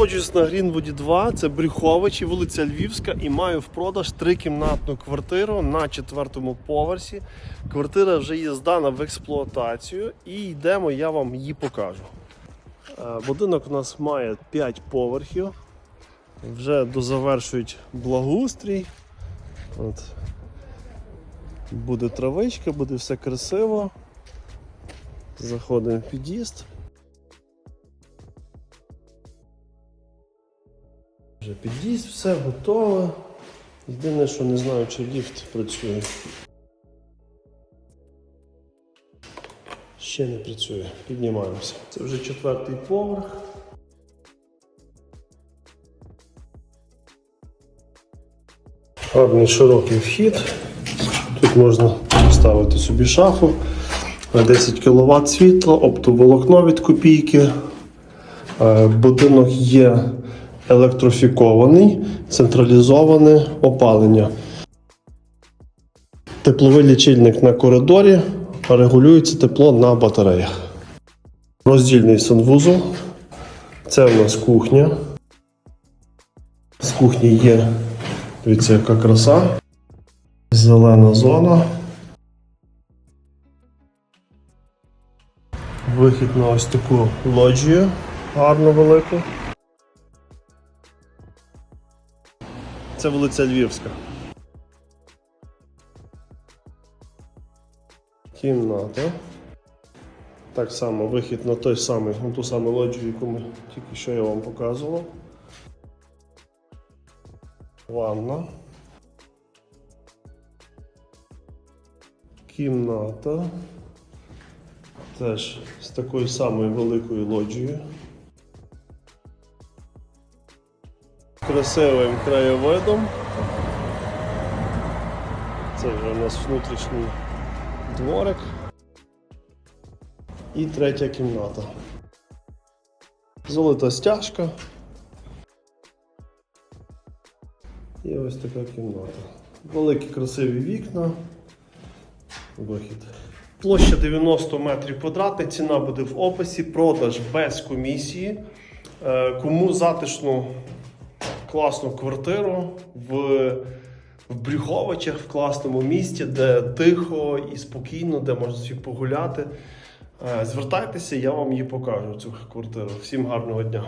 знаходжусь на Грінвуді 2, це Брюховичі, вулиця Львівська, і маю в продаж трикімнатну квартиру на четвертому поверсі. Квартира вже є здана в експлуатацію і йдемо, я вам її покажу. Е, Будинок у нас має 5 поверхів. Вже дозавершують благоустрій. От. Буде травичка, буде все красиво. Заходимо в під'їзд. Вже під'їзд, все готове. Єдине, що не знаю, чи ліфт працює. Ще не працює. Піднімаємося. Це вже четвертий поверх. Гарний широкий вхід. Тут можна ставити собі шафу. На 10 кВт світло, оптоволокно від копійки. Е, Будинок є електрофікований, централізоване опалення. Тепловий лічильник на коридорі, регулюється тепло на батареях. Роздільний санвузол. Це у нас кухня. З кухні є, дивіться, яка краса. Зелена зона. Вихід на ось таку лоджію гарну велику. Це вулиця Львівська. Кімната. Так само вихід на той самий, на ту саму лоджію, яку ми тільки що я вам показував. Ванна. Кімната. Теж з такою самою великою лоджією. Красивим краєвидом. Це вже у нас внутрішній дворик. І третя кімната. Золота стяжка. І ось така кімната. Великі красиві вікна. Вихід. Площа 90 метрів квадратних, ціна буде в описі, продаж без комісії. Е, Кому затишну класну квартиру в, в Брюховичах, в класному місті, де тихо і спокійно, де можна собі погуляти. Е, Звертайтеся, я вам її покажу, цю квартиру. Всім гарного дня!